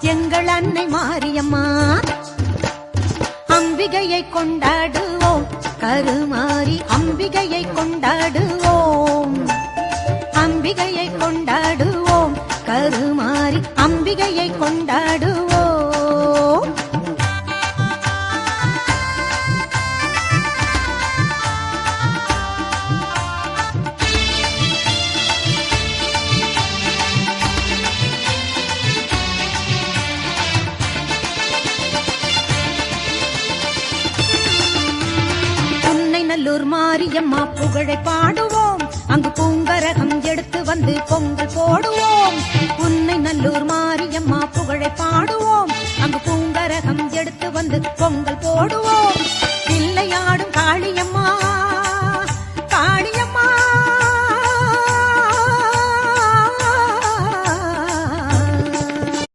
எங்கள் அன்னை மாரியம்மா அம்பிகையை கொண்டாடுவோம். கருமாறி அம்பிகையை கொண்டாடுவோம். அம்பிகையை கொண்டாடுவோம். கருமாறி அம்பிகையை கொண்டாடுவோம். நல்லூர் மாரியம்மா புகழை பாடுவோம். அங்கு பூங்கரகம் எடுத்து வந்து பொங்கல் போடுவோம். உன்னை நல்லூர் மாரியம்மா புகழை பாடுவோம். அங்கு பூங்கரகம் எடுத்து வந்து பொங்கல் போடுவோம். பிள்ளையாடும் காளியம்மா